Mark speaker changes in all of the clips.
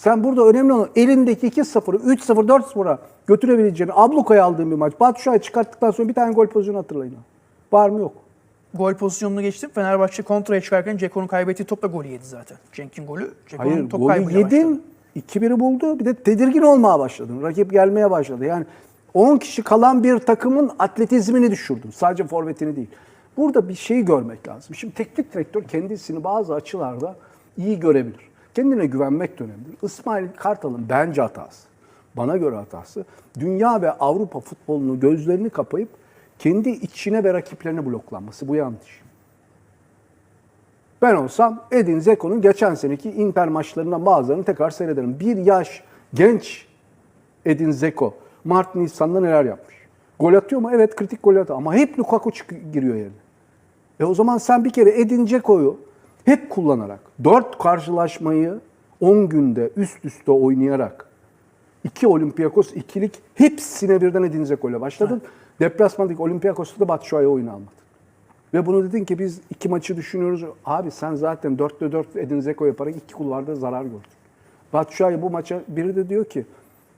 Speaker 1: Sen burada önemli olan elindeki 2-0'ı 3-0, 4-0'a götürebileceğini ablukaya aldığın bir maç. Batu Şua'yı çıkarttıktan sonra bir tane gol pozisyonu hatırlayın. Var mı yok.
Speaker 2: Gol pozisyonunu geçtim. Fenerbahçe kontraya çıkarken Ceko'nun kaybettiği topla golü yedi zaten. Cenk'in golü. Ceko'nun
Speaker 1: Hayır
Speaker 2: top
Speaker 1: golü yedin, 2-1'i buldu. Bir de tedirgin olmaya başladın. Rakip gelmeye başladı. Yani 10 kişi kalan bir takımın atletizmini düşürdün. Sadece forvetini değil. Burada bir şey görmek lazım. Şimdi teknik direktör kendisini bazı açılarda iyi görebilir. Kendine güvenmek de önemlidir. İsmail Kartal'ın bence hatası, bana göre hatası, dünya ve Avrupa futbolunu gözlerini kapayıp kendi içine ve rakiplerine bloklanması. Bu yanlış. Ben olsam Edin Zeko'nun geçen seneki Inter maçlarından bazılarını tekrar seyrederim. Bir yaş genç Edin Zeko Mart Nisan'da neler yapmış? Gol atıyor mu? Evet kritik gol atıyor ama hep Lukaku giriyor yerine. E o zaman sen bir kere Edin Dzeko'yu hep kullanarak, 4 karşılaşmayı 10 günde üst üste oynayarak, iki Olympiakos ikilik hepsine birden Edin Dzeko ile başladın. Deplasmandaki Olympiakos'ta da Batshuayi oyunu almadın. Ve bunu dedin ki biz iki maçı düşünüyoruz. Abi sen zaten 4'te 4 Edin Dzeko yaparak iki kulvarda zarar gördün. Batshuayi bu maça biri de diyor ki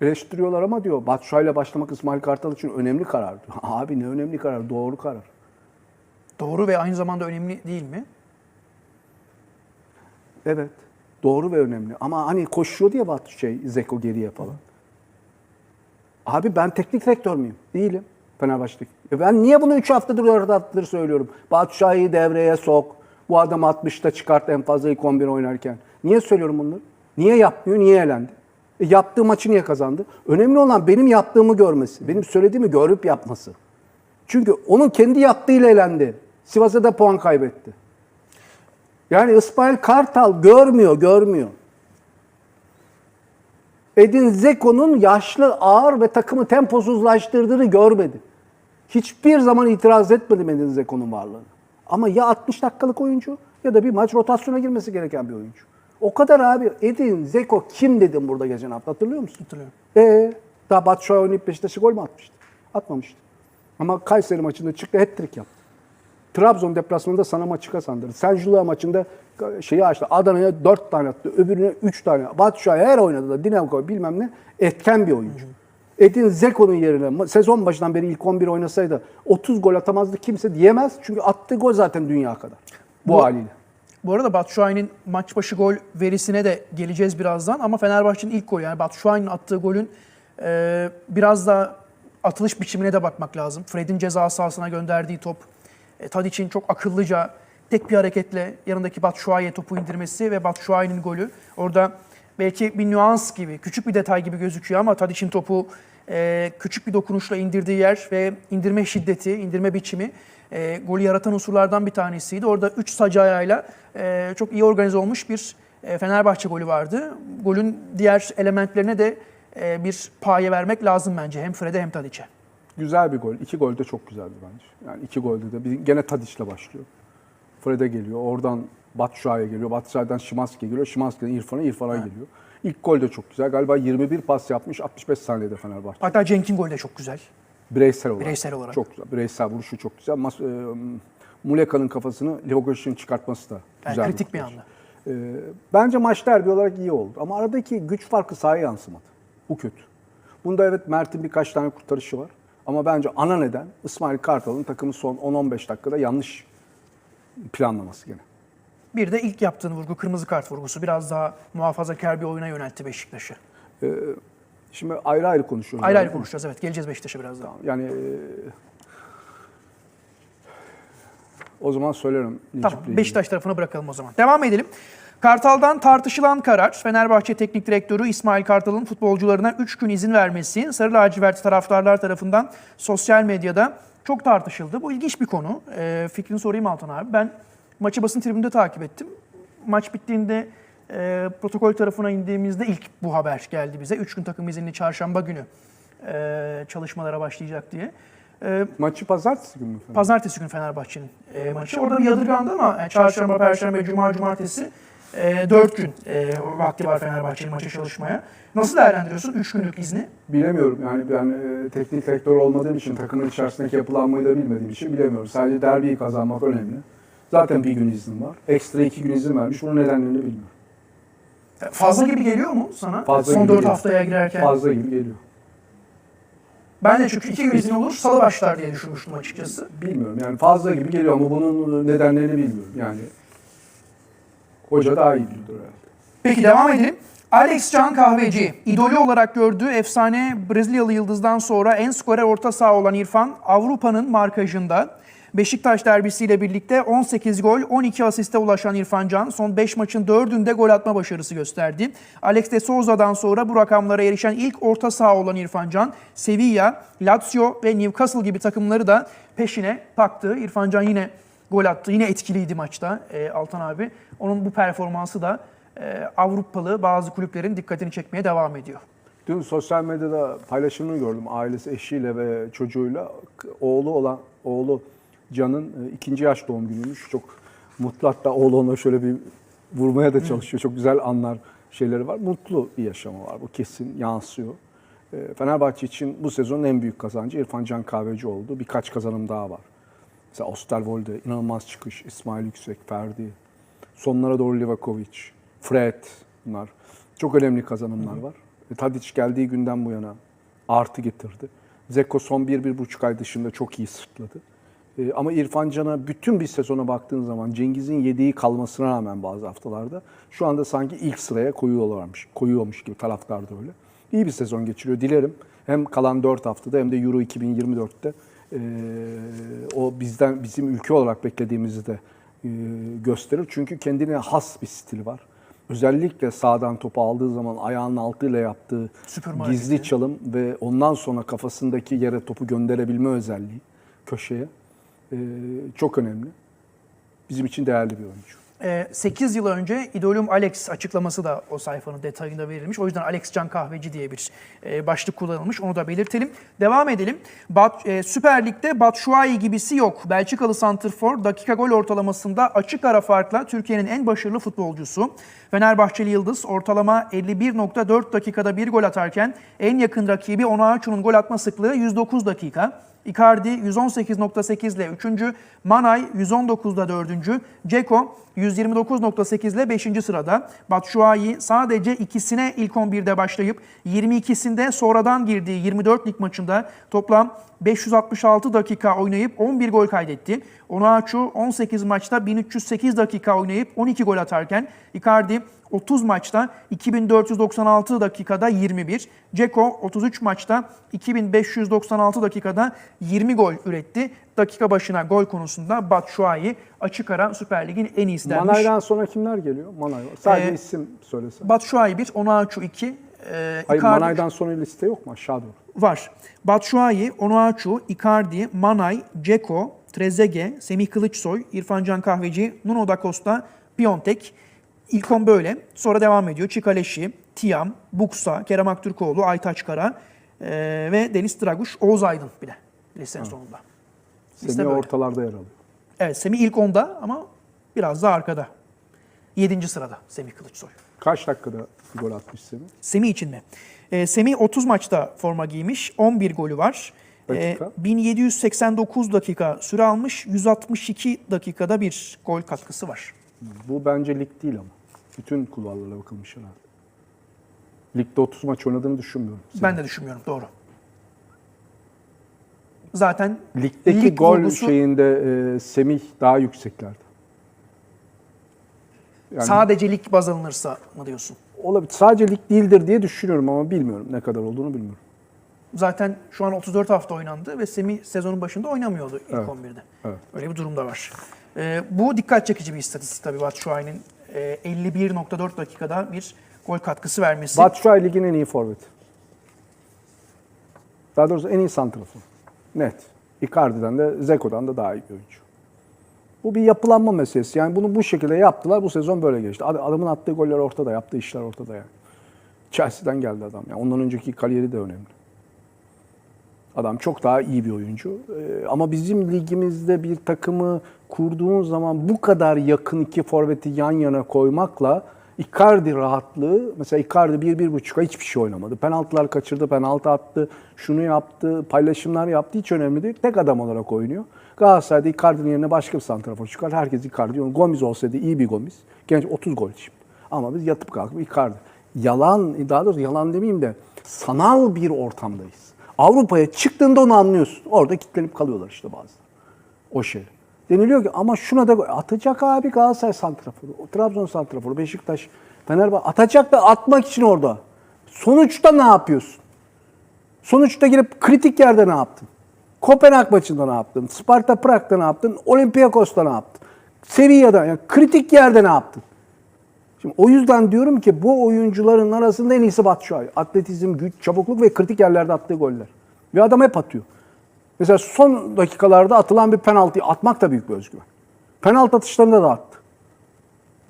Speaker 1: eleştiriyorlar ama diyor Batshuayi ile başlamak İsmail Kartal için önemli karar. Abi ne önemli karar? Doğru karar.
Speaker 2: Doğru ve aynı zamanda önemli değil mi?
Speaker 1: Evet. Doğru ve önemli. Ama hani koşuyor diye Batu şey Zeko geriye falan. Abi ben teknik direktör müyüm? Değilim. Fenerbahçe'deki. E ben niye bunu 3 haftadır 4 haftadır söylüyorum? Batu devreye sok. Bu adam 60'ta çıkart en fazla ilk 11 oynarken. Niye söylüyorum bunları? Niye yapmıyor? Niye elendi? E yaptığı maçı niye kazandı? Önemli olan benim yaptığımı görmesi. Benim söylediğimi görüp yapması. Çünkü onun kendi yaptığıyla elendi. Sivas'a da puan kaybetti. Yani İsmail Kartal görmüyor, görmüyor. Edin Zeko'nun yaşlı, ağır ve takımı temposuzlaştırdığını görmedi. Hiçbir zaman itiraz etmedim Edin Zeko'nun varlığına. Ama ya 60 dakikalık oyuncu ya da bir maç rotasyona girmesi gereken bir oyuncu. O kadar abi. Edin Zeko kim dedim burada geçen hafta hatırlıyor musun?
Speaker 2: Hatırlıyorum.
Speaker 1: Ee, daha Batshuayi oynayıp Beşiktaş'a gol mü atmıştı? Atmamıştı. Ama Kayseri maçında çıktı hat-trick yaptı. Trabzon deplasmanında sana maçı kazandırdı. Sen Jula maçında şeyi açtı. Adana'ya 4 tane attı. Öbürüne 3 tane. Batshuayi her oynadı da Dinamo bilmem ne etken bir oyuncu. Edin Zeko'nun yerine sezon başından beri ilk 11 oynasaydı 30 gol atamazdı kimse diyemez. Çünkü attığı gol zaten dünya kadar. Bu,
Speaker 2: Bu-
Speaker 1: haliyle.
Speaker 2: Bu arada Batshuayi'nin maç başı gol verisine de geleceğiz birazdan ama Fenerbahçe'nin ilk golü yani Batshuayi'nin attığı golün e, biraz da atılış biçimine de bakmak lazım. Fred'in ceza sahasına gönderdiği top e, Tadic'in çok akıllıca tek bir hareketle yanındaki Batshuayi'ye topu indirmesi ve Batshuayi'nin golü. Orada belki bir nüans gibi, küçük bir detay gibi gözüküyor ama Tadic'in topu e, küçük bir dokunuşla indirdiği yer ve indirme şiddeti, indirme biçimi e, golü yaratan unsurlardan bir tanesiydi. Orada 3 sacı ayağıyla e, çok iyi organize olmuş bir Fenerbahçe golü vardı. Golün diğer elementlerine de bir paye vermek lazım bence hem Fred'e hem Tadic'e.
Speaker 1: Güzel bir gol. İki gol de çok güzeldi bence. Yani iki golde de bir, gene Tadic'le başlıyor. Fred'e geliyor. Oradan Batshuayi'ye geliyor. Batshuayi'den Şimanski'ye geliyor. Şimanski'den İrfan'a, İrfan'a geliyor. İlk gol de çok güzel. Galiba 21 pas yapmış 65 saniyede Fenerbahçe.
Speaker 2: Hatta Cenk'in golü de çok güzel.
Speaker 1: Bireysel olarak.
Speaker 2: Bireysel olarak.
Speaker 1: Çok güzel. Bireysel vuruşu çok güzel. Mas e, Muleka'nın kafasını Levogoş'un çıkartması da
Speaker 2: Yani
Speaker 1: güzel.
Speaker 2: kritik bir
Speaker 1: kurtarış.
Speaker 2: anda.
Speaker 1: E, bence maç derbi olarak iyi oldu. Ama aradaki güç farkı sahaya yansımadı. Bu kötü. Bunda evet Mert'in birkaç tane kurtarışı var. Ama bence ana neden İsmail Kartal'ın takımı son 10-15 dakikada yanlış planlaması gene.
Speaker 2: Bir de ilk yaptığın vurgu kırmızı kart vurgusu. Biraz daha muhafazakar bir oyuna yöneltti Beşiktaş'ı.
Speaker 1: Şimdi ayrı ayrı konuşuyoruz.
Speaker 2: Ayrı ayrı konuşacağız evet. Geleceğiz Beşiktaş'a biraz daha.
Speaker 1: Yani e, o zaman söylerim.
Speaker 2: Tamam. Beşiktaş tarafına bırakalım o zaman. Devam edelim. Kartal'dan tartışılan karar Fenerbahçe Teknik Direktörü İsmail Kartal'ın futbolcularına 3 gün izin vermesi Sarı Lacivert taraftarlar tarafından sosyal medyada çok tartışıldı. Bu ilginç bir konu. Ee, fikrini sorayım Altan abi. Ben maçı basın tribünde takip ettim. Maç bittiğinde e, protokol tarafına indiğimizde ilk bu haber geldi bize. 3 gün takım izinli çarşamba günü e, çalışmalara başlayacak diye. E,
Speaker 1: Maçı pazartesi günü mü?
Speaker 2: Pazartesi günü Fenerbahçe'nin e, maçı. Orada bir yadırgandı ama e, çarşamba, perşembe, cuma, cumartesi e, 4 gün e, vakti var Fenerbahçe'nin maça çalışmaya. Nasıl değerlendiriyorsun 3 günlük izni?
Speaker 1: Bilemiyorum yani ben e, teknik direktör olmadığım için takımın içerisindeki yapılanmayı da bilmediğim için bilemiyorum. Sadece derbiyi kazanmak önemli. Zaten bir gün iznim var. Ekstra iki gün izin vermiş. Bunun nedenlerini bilmiyorum.
Speaker 2: E, Fazla gibi geliyor mu sana?
Speaker 1: Fazla
Speaker 2: Son
Speaker 1: gibi
Speaker 2: 4
Speaker 1: geliyor.
Speaker 2: haftaya girerken.
Speaker 1: Fazla gibi geliyor.
Speaker 2: Ben de çünkü iki gün izin olur salı başlar diye düşünmüştüm açıkçası.
Speaker 1: Bilmiyorum yani fazla gibi geliyor ama bunun nedenlerini bilmiyorum. Yani hoca daha iyi biliyordur.
Speaker 2: Peki devam edelim. Alex Can Kahveci, idolü olarak gördüğü efsane Brezilyalı yıldızdan sonra en skorer orta saha olan İrfan, Avrupa'nın markajında Beşiktaş derbisiyle birlikte 18 gol, 12 asiste ulaşan İrfan Can son 5 maçın 4'ünde gol atma başarısı gösterdi. Alex de Souza'dan sonra bu rakamlara erişen ilk orta saha olan İrfan Can, Sevilla, Lazio ve Newcastle gibi takımları da peşine taktı. İrfan Can yine gol attı. Yine etkiliydi maçta e, Altan abi. Onun bu performansı da e, Avrupalı bazı kulüplerin dikkatini çekmeye devam ediyor.
Speaker 1: Dün sosyal medyada paylaşımını gördüm. Ailesi eşiyle ve çocuğuyla oğlu olan oğlu Can'ın e, ikinci yaş doğum günüymüş. Çok mutlu hatta oğlu ona şöyle bir vurmaya da çalışıyor. Çok güzel anlar şeyleri var. Mutlu bir yaşamı var. Bu kesin yansıyor. E, Fenerbahçe için bu sezonun en büyük kazancı İrfan Can Kahveci oldu. Birkaç kazanım daha var. Mesela Osterwolde inanılmaz çıkış. İsmail Yüksek, Ferdi. Sonlara doğru Livakovic, Fred bunlar. Çok önemli kazanımlar var. E, Tadic geldiği günden bu yana artı getirdi. Zeko son bir, bir buçuk ay dışında çok iyi sırtladı. E, ama İrfan Can'a bütün bir sezona baktığın zaman Cengiz'in yediği kalmasına rağmen bazı haftalarda şu anda sanki ilk sıraya koyuyorlarmış, koyuyormuş gibi taraftar da öyle. İyi bir sezon geçiriyor. Dilerim hem kalan 4 haftada hem de Euro 2024'te e, o bizden bizim ülke olarak beklediğimizi de e, gösterir. Çünkü kendine has bir stili var. Özellikle sağdan topu aldığı zaman ayağının altıyla yaptığı
Speaker 2: Süper
Speaker 1: gizli
Speaker 2: hareketi.
Speaker 1: çalım ve ondan sonra kafasındaki yere topu gönderebilme özelliği köşeye e, çok önemli. Bizim için değerli bir oyuncu.
Speaker 2: 8 yıl önce idolüm Alex açıklaması da o sayfanın detayında verilmiş. O yüzden Alex Can Kahveci diye bir e, başlık kullanılmış. Onu da belirtelim. Devam edelim. Bat, e, Süper Lig'de Batshuayi gibisi yok. Belçikalı Santrfor dakika gol ortalamasında açık ara farkla Türkiye'nin en başarılı futbolcusu. Fenerbahçeli Yıldız ortalama 51.4 dakikada bir gol atarken en yakın rakibi Onaçu'nun gol atma sıklığı 109 dakika. Icardi 118.8 ile 3. Manay 119'da 4. Ceko 129.8 ile 5. sırada. Batshuayi sadece ikisine ilk 11'de başlayıp 22'sinde sonradan girdiği 24 lig maçında toplam 566 dakika oynayıp 11 gol kaydetti. Onaçu 18 maçta 1308 dakika oynayıp 12 gol atarken Icardi 30 maçta 2496 dakikada 21. Ceko 33 maçta 2596 dakikada 20 gol üretti. Dakika başına gol konusunda Batshuayi açık ara Süper Lig'in en iyisi denmiş.
Speaker 1: Manay'dan sonra kimler geliyor? Manay. Sadece
Speaker 2: Ee,
Speaker 1: isim söylesen.
Speaker 2: Batshuayi 1, Onaçu 2, e,
Speaker 1: Hayır
Speaker 2: Icardi-
Speaker 1: Manay'dan sonra liste yok mu? Aşağı doğru.
Speaker 2: Var. Batshuayi, Onuachu, Icardi, Manay, Ceko, Trezeguet, Semih Kılıçsoy, İrfan Can Kahveci, Nuno da Costa, Piontek. İlk on böyle. Sonra devam ediyor. Çikaleşi, Tiam, Buksa, Kerem Aktürkoğlu, Aytaç Kara eee, ve Deniz Draguş, Oğuz Aydın bir de listenin sonunda. Liste
Speaker 1: Semih
Speaker 2: böyle.
Speaker 1: ortalarda yer alıyor.
Speaker 2: Evet Semih ilk onda ama biraz daha arkada. Yedinci sırada Semih Kılıçsoy.
Speaker 1: Kaç dakikada gol atmış Semih?
Speaker 2: Semih için mi? Ee, Semih 30 maçta forma giymiş. 11 golü var. Ee,
Speaker 1: Dakika?
Speaker 2: 1789 dakika süre almış. 162 dakikada bir gol katkısı var.
Speaker 1: Bu bence lig değil ama. Bütün kulvarlara bakılmış herhalde. Ligde 30 maç oynadığını düşünmüyorum.
Speaker 2: Ben de düşünmüyorum. Doğru. Zaten
Speaker 1: Ligdeki
Speaker 2: lig
Speaker 1: gol
Speaker 2: vurgusu
Speaker 1: şeyinde e, Semih daha yükseklerde. Yani
Speaker 2: sadece lig baz alınırsa mı diyorsun?
Speaker 1: Olabilir. Sadece lig değildir diye düşünüyorum ama bilmiyorum. Ne kadar olduğunu bilmiyorum.
Speaker 2: Zaten şu an 34 hafta oynandı ve Semih sezonun başında oynamıyordu ilk
Speaker 1: Evet.
Speaker 2: 11'de.
Speaker 1: Evet.
Speaker 2: Öyle bir durum da var. Ee, bu dikkat çekici bir istatistik tabii Batshuayi'nin e, 51.4 dakikada bir gol katkısı vermesi.
Speaker 1: Batshuayi ligin en iyi forveti. Daha doğrusu en iyi santrafor. Net. Icardi'den de Zeko'dan da daha iyi bir oyuncu. Bu bir yapılanma meselesi. Yani bunu bu şekilde yaptılar. Bu sezon böyle geçti. Ad- Adamın attığı goller ortada, yaptığı işler ortada yani. Chelsea'den geldi adam. Yani ondan önceki kariyeri de önemli. Adam çok daha iyi bir oyuncu. Ee, ama bizim ligimizde bir takımı kurduğun zaman bu kadar yakın iki forveti yan yana koymakla Icardi rahatlığı, mesela Icardi bir, bir buçuk ay hiçbir şey oynamadı. Penaltılar kaçırdı, penaltı attı, şunu yaptı, paylaşımlar yaptı. Hiç önemli değil. Tek adam olarak oynuyor. Galatasaray'da Icardi'nin yerine başka bir santrafor çıkar. Herkes Icardi. diyor. Gomis olsaydı iyi bir Gomis. Genç 30 gol şimdi. Ama biz yatıp kalkıp Icardi. Yalan, daha doğrusu yalan demeyeyim de sanal bir ortamdayız. Avrupa'ya çıktığında onu anlıyorsun. Orada kilitlenip kalıyorlar işte bazı. O şey. Deniliyor ki ama şuna da atacak abi Galatasaray santraforu, Trabzon santraforu, Beşiktaş, Fenerbahçe atacak da atmak için orada. Sonuçta ne yapıyorsun? Sonuçta girip kritik yerde ne yaptın? Kopenhag maçında ne yaptın? Sparta Prag'da ne yaptın? Olympiakos'ta ne yaptın? Sevilla'da yani kritik yerde ne yaptın? Şimdi o yüzden diyorum ki bu oyuncuların arasında en iyisi Batshuayi. Atletizm, güç, çabukluk ve kritik yerlerde attığı goller. Ve adam hep atıyor. Mesela son dakikalarda atılan bir penaltıyı atmak da büyük bir özgüven. Penaltı atışlarında da attı.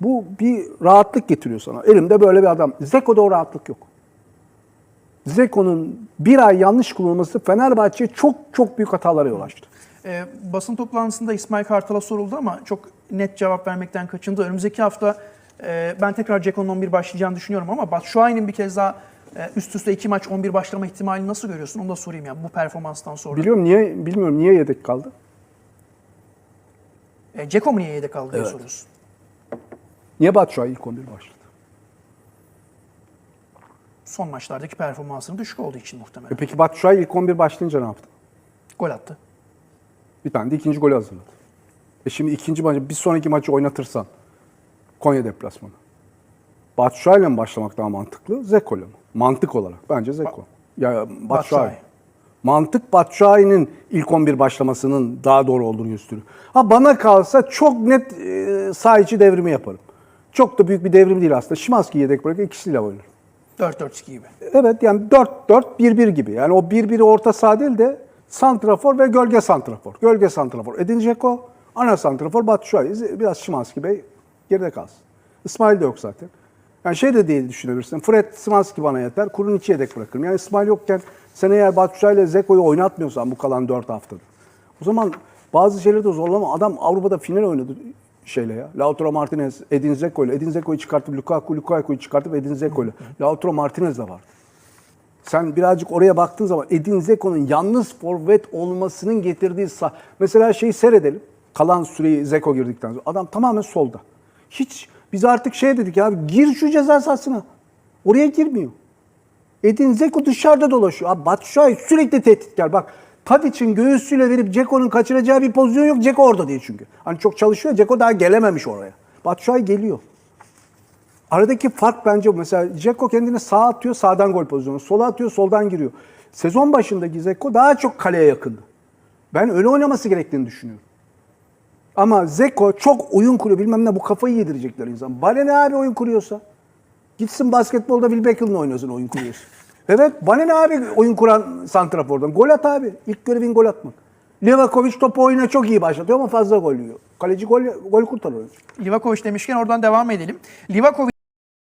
Speaker 1: Bu bir rahatlık getiriyor sana. Elimde böyle bir adam. Zeko'da o rahatlık yok. Zeko'nun bir ay yanlış kullanılması Fenerbahçe'ye çok çok büyük hatalara yol açtı.
Speaker 2: Ee, basın toplantısında İsmail Kartal'a soruldu ama çok net cevap vermekten kaçındı. Önümüzdeki hafta e, ben tekrar Ceko'nun 11 başlayacağını düşünüyorum ama Batshuayi'nin bir kez daha e, üst üste iki maç 11 başlama ihtimalini nasıl görüyorsun? Onu da sorayım yani bu performanstan sonra.
Speaker 1: Biliyorum niye bilmiyorum niye yedek kaldı?
Speaker 2: E, Ceko mu niye yedek kaldı diye
Speaker 1: Evet.
Speaker 2: soruyorsun.
Speaker 1: Niye Batshuayi ilk 11 başladı?
Speaker 2: Son maçlardaki performansının düşük olduğu için
Speaker 1: E
Speaker 2: muhtemelen.
Speaker 1: peki Batshuayi ilk 11 başlayınca ne yaptı?
Speaker 2: Gol attı.
Speaker 1: Bir tane de ikinci golü hazırladı. E şimdi ikinci maçı, bir sonraki maçı oynatırsan Konya deplasmanı. Batshuayi ile mi başlamak daha mantıklı? Zeko ile mi? Mantık olarak. Bence Zeko. Ya Batshuayi. Mantık Batshuayi'nin ilk 11 başlamasının daha doğru olduğunu gösteriyor. Ha bana kalsa çok net e, sağ içi devrimi yaparım. Çok da büyük bir devrim değil aslında. Şimanski yedek bırakır ikisiyle oynarım.
Speaker 2: 4-4-2 gibi.
Speaker 1: Evet yani 4-4-1-1 gibi. Yani o 1-1'i orta saha değil de santrafor ve gölge santrafor. Gölge santrafor. Edin Dzeko, ana santrafor Batshuayi. Biraz Şimanski Bey geride kalsın. İsmail de yok zaten. Yani şey de diye düşünebilirsin. Fred, Şimanski bana yeter. Kurun içi yedek bırakırım. Yani İsmail yokken sen eğer Batshuayi ile Zeko'yu oynatmıyorsan bu kalan 4 haftada. O zaman bazı şeyleri de zorlama. Adam Avrupa'da final oynadı şeyle ya. Lautaro Martinez, Edin Dzeko ile. Edin Dzeko'yu çıkartıp Lukaku, Lukaku'yu çıkartıp Edin Dzeko ile. Lautaro Martinez de vardı. Sen birazcık oraya baktığın zaman Edin Zeko'nun yalnız forvet olmasının getirdiği sah mesela şeyi seyredelim. Kalan süreyi Zeko girdikten sonra. Adam tamamen solda. Hiç biz artık şey dedik ya gir şu ceza sahasına. Oraya girmiyor. Edin Zeko dışarıda dolaşıyor. Abi Batshuayi sürekli tehditkar. Bak Tadic'in göğüsüyle verip Ceko'nun kaçıracağı bir pozisyon yok. Ceko orada değil çünkü. Hani çok çalışıyor. Ceko daha gelememiş oraya. Batshuayi geliyor. Aradaki fark bence bu. Mesela Dzeko kendini sağa atıyor, sağdan gol pozisyonu. Sola atıyor, soldan giriyor. Sezon başındaki Dzeko daha çok kaleye yakındı. Ben öyle oynaması gerektiğini düşünüyorum. Ama Zeko çok oyun kuruyor. Bilmem ne bu kafayı yedirecekler insan. Bana ne abi oyun kuruyorsa? Gitsin basketbolda Will Beckham'la oynasın oyun kuruyorsa. Bana ne abi oyun kuran santrafordan. Gol at abi. İlk görevin gol atmak. Livakovic topu oyuna çok iyi başlatıyor ama fazla gol yiyor. Kaleci gol, gol kurtarıyor.
Speaker 2: Livakovic demişken oradan devam edelim. Livakovic